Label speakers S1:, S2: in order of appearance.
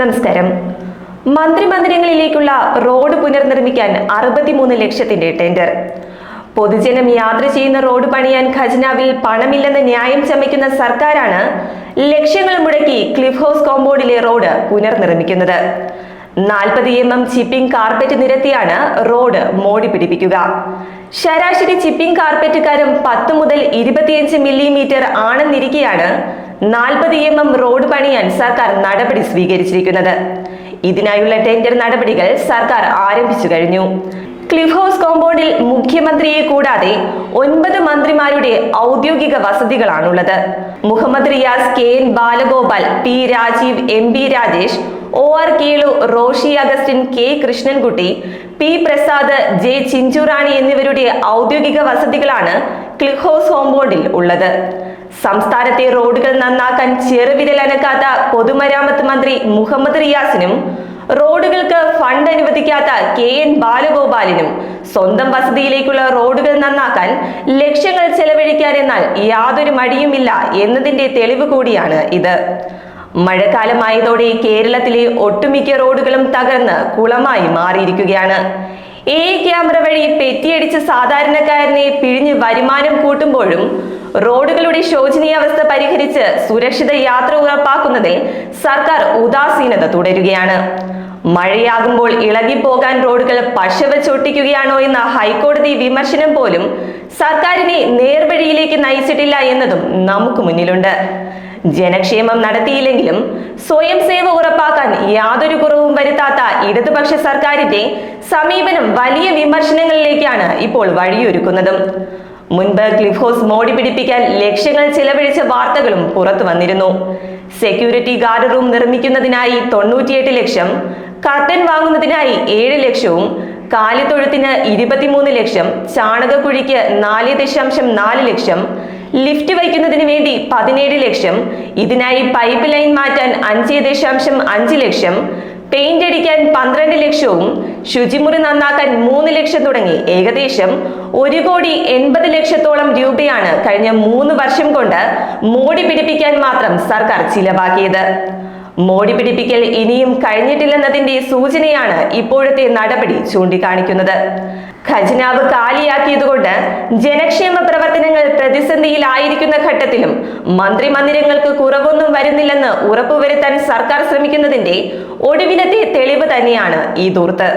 S1: നമസ്കാരം. മന്ത്രിമന്ദിരങ്ങളിലേക്കുള്ള റോഡ് പുനർനിർമ്മിക്കാൻ അറുപത്തിമൂന്ന് ലക്ഷത്തിന്റെ ടെൻഡർ. പൊതുജനം യാത്ര ചെയ്യുന്ന റോഡ് പണിയാൻ ഖജനാവിൽ പണമില്ലെന്ന് ന്യായം ചമയ്ക്കുന്ന സർക്കാരാണ് ലക്ഷ്യങ്ങൾ മുടക്കി ക്ലിഫ് ഹൗസ് കോമ്പൗണ്ടിലെ റോഡ് പുനർനിർമ്മിക്കുന്നത്. നാൽപ്പത് എം എം ചിപ്പിംഗ് കാർപ്പറ്റ് നിരത്തിയാണ് റോഡ് മോടി പിടിപ്പിക്കുക. ശരാശരി ചിപ്പിംഗ് കാർപ്പറ്റ് കരം പത്ത് മുതൽ ഇരുപത്തിയഞ്ച് മില്ലിമീറ്റർ ആണെന്നിരിക്കെയാണ് നാൽപ്പത് എം എം റോഡ് പണിയാൻ സർക്കാർ നടപടി സ്വീകരിച്ചിരിക്കുന്നത്. ഇതിനായുള്ള ടെൻഡർ നടപടികൾ സർക്കാർ ആരംഭിച്ചു കഴിഞ്ഞു. ക്ലിഫ് ഹൗസ് കോമ്പൗണ്ടിൽ മുഖ്യമന്ത്രിയെ കൂടാതെ ഒൻപത് മന്ത്രിമാരുടെ ഔദ്യോഗിക വസതികളാണുള്ളത്. Muhammad Riyas K N Balagopal P Rajeev M B Rajesh O R Kelu Roshi Augustine K Krishnankutty P Prasad J Chinchurani എന്നിവരുടെ ഔദ്യോഗിക വസതികളാണ് ക്ലിഫ് ഹൗസ് കോമ്പൗണ്ടിൽ ഉള്ളത്. സംസ്ഥാനത്തെ റോഡുകൾ നന്നാക്കാൻ ചെറുവിരലനക്കാത്ത പൊതുമരാമത്ത് മന്ത്രി മുഹമ്മദ് റിയാസിനും റോഡുകൾക്ക് ഫണ്ട് അനുവദിക്കാത്ത കെ എൻ ബാലഗോപാലിനും സ്വന്തം വസതിയിലേക്കുള്ള റോഡുകൾ നന്നാക്കാൻ ലക്ഷങ്ങൾ ചെലവഴിക്കാനെന്നാൽ യാതൊരു മടിയുമില്ല എന്നതിന്റെ തെളിവ് കൂടിയാണ് ഇത്. മഴക്കാലമായതോടെ കേരളത്തിലെ ഒട്ടുമിക്ക റോഡുകളും തകർന്ന് കുളമായി മാറിയിരിക്കുകയാണ്. എ ക്യാമറ വഴി പെറ്റിയടിച്ച സാധാരണക്കാരനെ പിഴിഞ്ഞ് വരുമാനം കൂട്ടുമ്പോഴും റോഡുകളുടെ ശോചനീയാവസ്ഥ പരിഹരിച്ച് സുരക്ഷിത യാത്ര ഉറപ്പാക്കുന്നതിൽ സർക്കാർ ഉദാസീനത തുടരുകയാണ്. മഴയാകുമ്പോൾ ഇളകിപ്പോകാൻ റോഡുകൾ പശവച്ചൊട്ടിക്കുകയാണോ എന്ന ഹൈക്കോടതി വിമർശനം പോലും സർക്കാരിനെ നേർവഴിയിലേക്ക് നയിച്ചിട്ടില്ല എന്നതും നമുക്ക് മുന്നിലുണ്ട്. ജനക്ഷേമം നടത്തിയില്ലെങ്കിലും സ്വയം സേവ ഉറപ്പാക്കാൻ യാതൊരു കുറവും വരുത്താത്ത ഇടതുപക്ഷ സർക്കാരിന്റെ സമീപനം വലിയ വിമർശനങ്ങളിലേക്കാണ് ഇപ്പോൾ വഴിയൊരുക്കുന്നതും. മുൻപ് ക്ലിഫ് ഹൗസ് മോടി പിടിപ്പിക്കാൻ ലക്ഷ്യങ്ങൾ ചിലവഴിച്ച വാർത്തകളും പുറത്തു വന്നിരുന്നു. സെക്യൂരിറ്റി ഗാർഡ് റൂം നിർമ്മിക്കുന്നതിനായി തൊണ്ണൂറ്റിയെട്ട് ലക്ഷം കർട്ടൻ വാങ്ങുന്നതിനായി ഏഴ് ലക്ഷവും കാലിത്തൊഴുത്തിന് ഇരുപത്തിമൂന്ന് ലക്ഷം ചാണകക്കുഴിക്ക് നാല് ദശാംശം നാല് ലക്ഷം ലിഫ്റ്റ് വയ്ക്കുന്നതിന് വേണ്ടി പതിനേഴ് ലക്ഷം ഇതിനായി പൈപ്പ് ലൈൻ മാറ്റാൻ അഞ്ച് ദശാംശം അഞ്ച് ലക്ഷം പെയിന്റ് അടിക്കാൻ പന്ത്രണ്ട് ലക്ഷവും ശുചിമുറി നന്നാക്കാൻ മൂന്ന് ലക്ഷം തുടങ്ങി ഏകദേശം ഒരു കോടി എൺപത് ലക്ഷത്തോളം രൂപയാണ് കഴിഞ്ഞ മൂന്ന് വർഷം കൊണ്ട് മോടി പിടിപ്പിക്കാൻ മാത്രം സർക്കാർ ചിലവാക്കിയത്. മോടി പിടിപ്പിക്കൽ ഇനിയും കഴിഞ്ഞിട്ടില്ലെന്നതിന്റെ സൂചനയാണ് ഇപ്പോഴത്തെ നടപടി ചൂണ്ടിക്കാണിക്കുന്നത്. ഖജനാവ് കാലിയാക്കിയതുകൊണ്ട് ജനക്ഷേമ പ്രവർത്തനങ്ങൾ പ്രതിസന്ധിയിലായിരിക്കുന്ന ഘട്ടത്തിലും മന്ത്രിമന്ദിരങ്ങൾക്ക് കുറവൊന്നും വരുന്നില്ലെന്ന് ഉറപ്പുവരുത്താൻ സർക്കാർ ശ്രമിക്കുന്നതിന്റെ ഒടുവിലത്തെ തെളിവ് തന്നെയാണ് ഈ ദൂർത്ത്.